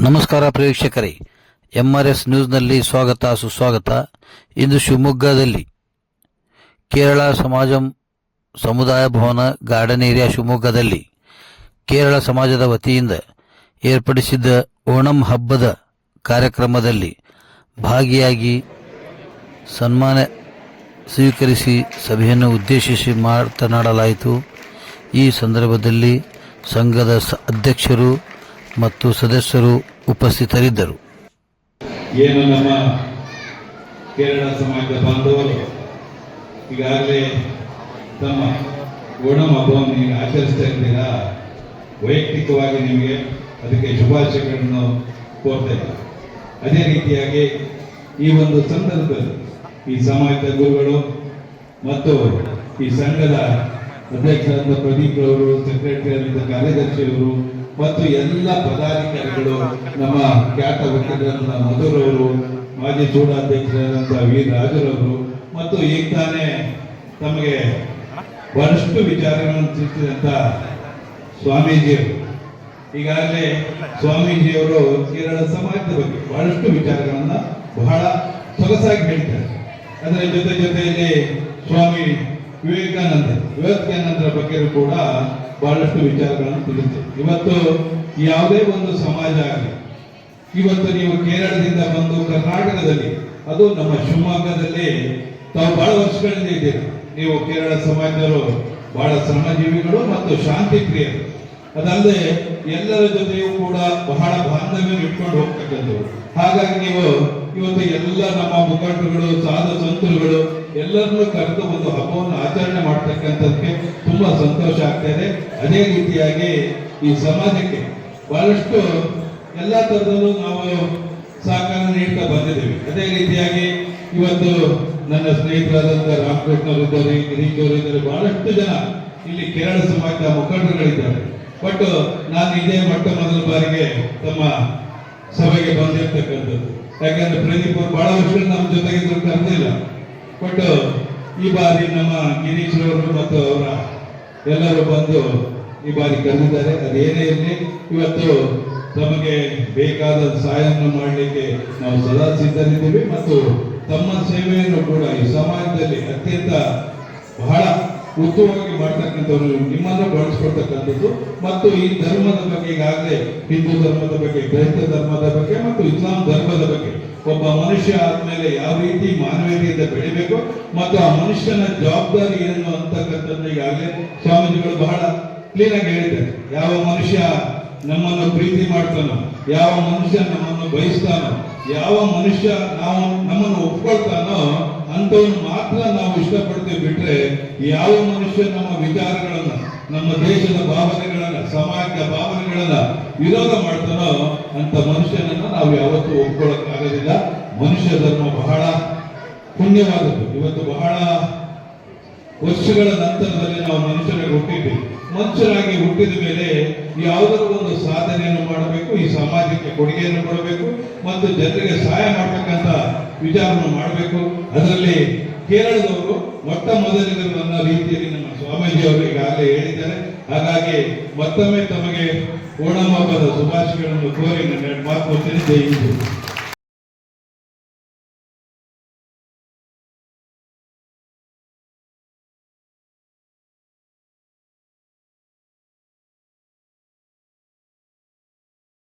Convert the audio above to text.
ನಮಸ್ಕಾರ ಪ್ರೇಕ್ಷಕರೇ. ಎಂಆರ್ಎಸ್ ನ್ಯೂಸ್ನಲ್ಲಿ ಸ್ವಾಗತ, ಸುಸ್ವಾಗತ. ಇಂದು ಶಿವಮೊಗ್ಗದಲ್ಲಿ ಕೇರಳ ಸಮಾಜ, ಸಮುದಾಯ ಭವನ ಗಾರ್ಡನ್ ಏರಿಯಾ ಶಿವಮೊಗ್ಗದಲ್ಲಿ ಕೇರಳ ಸಮಾಜದ ವತಿಯಿಂದ ಏರ್ಪಡಿಸಿದ್ದ ಓಣಂ ಹಬ್ಬದ ಕಾರ್ಯಕ್ರಮದಲ್ಲಿ ಭಾಗಿಯಾಗಿ ಸನ್ಮಾನ ಸ್ವೀಕರಿಸಿ ಸಭೆಯನ್ನು ಉದ್ದೇಶಿಸಿ ಮಾತನಾಡಲಾಯಿತು. ಈ ಸಂದರ್ಭದಲ್ಲಿ ಸಂಘದ ಅಧ್ಯಕ್ಷರು ಮತ್ತು ಸದಸ್ಯರು ಉಪಸ್ಥಿತರಿದ್ದರು. ಏನು ನಮ್ಮ ಕೇರಳ ಸಮಾಜದ ಬಾಂಧವರು ಈಗಾಗಲೇ ತಮ್ಮ ಓಣಂ ಹಬ್ಬವನ್ನು ನೀವು ಆಚರಿಸ್ತಾ ಇದ್ದೀರಾ? ವೈಯಕ್ತಿಕವಾಗಿ ನಿಮಗೆ ಅದಕ್ಕೆ ಶುಭಾಶಯಗಳನ್ನು ಕೋರ್ತಾ ಅದೇ ರೀತಿಯಾಗಿ ಈ ಒಂದು ಸಂದರ್ಭದಲ್ಲಿ ಈ ಸಮಾಜದ ಗುರುಗಳು ಮತ್ತು ಈ ಸಂಘದ ಅಧ್ಯಕ್ಷರಾದ ಪ್ರದೀಪ್ ಅವರು ಸೆಕ್ರೆಟರಿ ಕಾರ್ಯದರ್ಶಿಯವರು ಮತ್ತು ಎಲ್ಲ ಪದಾಧಿಕಾರಿಗಳು ನಮ್ಮ ಖ್ಯಾತ ವಕೀಲರಾದ ಮಧುರವರು ಮಾಜಿ ಚೂಡಾಧ್ಯಕ್ಷರಾದಂತಹ ವಿ ರಾಜರವರು ಮತ್ತು ಈಗ ತಾನೇ ತಮಗೆ ಬಹಳಷ್ಟು ವಿಚಾರಗಳನ್ನು ತಿಳಿಸಿದಂತ ಸ್ವಾಮೀಜಿಯವರು ಈಗಾಗಲೇ ಸ್ವಾಮೀಜಿಯವರು ಕೇರಳ ಸಮಾಜದ ಬಗ್ಗೆ ಬಹಳಷ್ಟು ವಿಚಾರಗಳನ್ನ ಬಹಳ ಸೊಗಸಾಗಿ ಹೇಳ್ತಾರೆ. ಅದರ ಜೊತೆ ಜೊತೆಯಲ್ಲಿ ಸ್ವಾಮಿ ವಿವೇಕಾನಂದ, ವಿವೇಕಾನಂದರ ಬಗ್ಗೆ ಕೂಡ ಬಹಳಷ್ಟು ವಿಚಾರಗಳನ್ನು ತಿಳಿದಿದೆ. ಇವತ್ತು ಯಾವುದೇ ಒಂದು ಸಮಾಜ ಆಗಲಿ, ಇವತ್ತು ನೀವು ಕೇರಳದಿಂದ ಬಂದು ಕರ್ನಾಟಕದಲ್ಲಿ, ಅದು ನಮ್ಮ ಶಿವಮೊಗ್ಗದಲ್ಲಿ ತಾವು ಬಹಳ ವರ್ಷಗಳಿಂದ ಇದ್ದೀರಿ. ನೀವು ಕೇರಳ ಸಮಾಜದವರು, ಬಹಳ ಶ್ರಮಜೀವಿಗಳು ಮತ್ತು ಶಾಂತಿ ಪ್ರಿಯರು ಅದಲ್ಲದೆ ಎಲ್ಲರ ಜೊತೆಯೂ ಕೂಡ ಬಹಳ ಬಾಂಧವ್ಯ ಇಟ್ಕೊಂಡು ಹೋಗ್ತಕ್ಕಂಥದ್ದು ಹಾಗಾಗಿ ನೀವು ಇವತ್ತು ಎಲ್ಲ ನಮ್ಮ ಮುಖಂಡರುಗಳು, ಸಾಧು ಸಂತರುಗಳು ಎಲ್ಲರನ್ನೂ ಕರೆದು ಒಂದು ಹಬ್ಬವನ್ನು ಆಚರಣೆ ಮಾಡ್ತಕ್ಕಂಥದ್ದಕ್ಕೆ ತುಂಬಾ ಸಂತೋಷ ಆಗ್ತಾ ಇದೆ ಅದೇ ರೀತಿಯಾಗಿ ಈ ಸಮಾಜಕ್ಕೆ ಬಹಳಷ್ಟು ಎಲ್ಲ ತರದಲ್ಲೂ ನಾವು ಸಹಕಾರ ನೀಡ್ತಾ ಬಂದಿದ್ದೇವೆ. ಅದೇ ರೀತಿಯಾಗಿ ಇವತ್ತು ನನ್ನ ಸ್ನೇಹಿತರಾದಂಥ ರಾಮಕೃಷ್ಣರು ಇದ್ದಾರೆ ಗಿರೀಶ್ ಅವರು ಇದ್ದಾರೆ ಬಹಳಷ್ಟು ಜನ ಇಲ್ಲಿ ಕೇರಳ ಸಮಾಜದ ಮುಖಂಡರುಗಳಿದ್ದಾರೆ. ಬಟ್ ನಾನು ಇದೇ ಮೊಟ್ಟ ಮೊದಲ ಬಾರಿಗೆ ತಮ್ಮ ಸಭೆಗೆ ಬಂದಿರ್ತಕ್ಕಂಥದ್ದು. ಯಾಕಂದ್ರೆ ಪ್ರದೀಪ್ ಅವರು ಬಹಳ ವರ್ಷ ನಮ್ಮ ಜೊತೆಗಿದ್ರು ಕರೆದಿಲ್ಲ ಬಟ್ ಈ ಬಾರಿ ನಮ್ಮ ಗಿರೀಶ್ ಅವರು ಮತ್ತು ಅವರ ಎಲ್ಲರೂ ಬಂದು ಈ ಬಾರಿ ಕರೆದಿದ್ದಾರೆ. ಅದೇನೇ ಇರಲಿ, ಇವತ್ತು ತಮಗೆ ಬೇಕಾದ ಸಹಾಯವನ್ನು ಮಾಡಲಿಕ್ಕೆ ನಾವು ಸದಾ ಸಿದ್ಧರಿದ್ದೀವಿ. ಮತ್ತು ತಮ್ಮ ಸೇವೆಯನ್ನು ಕೂಡ ಈ ಸಮಾಜದಲ್ಲಿ ಅತ್ಯಂತ ಬಹಳ ಉತ್ತಮವಾಗಿ ಮಾಡ್ತಕ್ಕಂಥವ್ರು ನಿಮ್ಮನ್ನು ಬಳಸ್ಕೊಳ್ತಕ್ಕಂಥದ್ದು. ಮತ್ತು ಈ ಧರ್ಮದ ಬಗ್ಗೆ ಈಗಾಗಲೇ ಹಿಂದೂ ಧರ್ಮದ ಬಗ್ಗೆ, ಕ್ರೈಸ್ತ ಧರ್ಮದ ಬಗ್ಗೆ ಮತ್ತು ಇಸ್ಲಾಂ ಧರ್ಮದ ಬಗ್ಗೆ ಒಬ್ಬ ಮನುಷ್ಯ ಆದ್ಮೇಲೆ ಯಾವ ರೀತಿ ಮಾನವೀಯತೆಯಿಂದ ಬೆಳಿಬೇಕು ಮತ್ತು ಆ ಮನುಷ್ಯನ ಜವಾಬ್ದಾರಿ ಏನು ಅಂತಕ್ಕಂಥದ್ದು ಈಗಾಗಲೇ ಸ್ವಾಮೀಜಿಗಳು ಬಹಳ ಕ್ಲೀನ್ ಆಗಿ ಯಾವ ಮನುಷ್ಯ ನಮ್ಮನ್ನು ಪ್ರೀತಿ ಮಾಡ್ತಾನೋ, ಯಾವ ಮನುಷ್ಯ ನಮ್ಮನ್ನು ಬಯಸ್ತಾನೋ, ಯಾವ ಮನುಷ್ಯ ನಾವು ನಮ್ಮನ್ನು ಒಪ್ಕೊಳ್ತಾನೋ ಅಂತವನು ಮಾತ್ರ ನಾವು ಇಷ್ಟಪಡ್ತೀವಿ ಬಿಟ್ರೆ ಯಾವ ಮನುಷ್ಯ ನಮ್ಮ ವಿಚಾರಗಳನ್ನ, ನಮ್ಮ ದೇಶದ ಭಾವನೆಗಳನ್ನ, ಸಮಾಜದ ಭಾವನೆಗಳನ್ನ ವಿರೋಧ ಮಾಡ್ತಾನೋ ಅಂತ ಮನುಷ್ಯನನ್ನ ನಾವು ಯಾವತ್ತೂ ಒಪ್ಕೊಳ್ಳೋಕ್ಕಾಗೋದಿಲ್ಲ ಮನುಷ್ಯ ಧರ್ಮ ಬಹಳ ಪುಣ್ಯವಾದದ್ದು. ಇವತ್ತು ಬಹಳ ವರ್ಷಗಳ ನಂತರದಲ್ಲಿ ನಾವು ಮನುಷ್ಯರಾಗಿ ಹುಟ್ಟಿದ್ವಿ. ಮನುಷ್ಯರಾಗಿ ಹುಟ್ಟಿದ ಮೇಲೆ ಯಾವುದರ ಒಂದು ಸಾಧನೆಯನ್ನು ಮಾಡಬೇಕು, ಈ ಸಮಾಜಕ್ಕೆ ಕೊಡುಗೆಯನ್ನು ಕೊಡಬೇಕು ಮತ್ತು ಜನರಿಗೆ ಸಹಾಯ ಮಾಡತಕ್ಕಂಥ ವಿಚಾರವನ್ನು ಮಾಡಬೇಕು ಅದರಲ್ಲಿ ಕೇರಳದವರು ಮೊಟ್ಟ ಮೊದಲಿಗರು ನನ್ನ ರೀತಿಯಲ್ಲಿ ನಮ್ಮ ಸ್ವಾಮೀಜಿ ಅವರು ಈಗಾಗಲೇ ಹೇಳಿದ್ದಾರೆ ಹಾಗಾಗಿ ಮತ್ತೊಮ್ಮೆ ತಮಗೆ ಓಣಂ ಹಬ್ಬದ ಶುಭಾಶಯಗಳನ್ನು ಕೋರಿ ನನ್ನ ಮಾತು ಹಿಂದ್.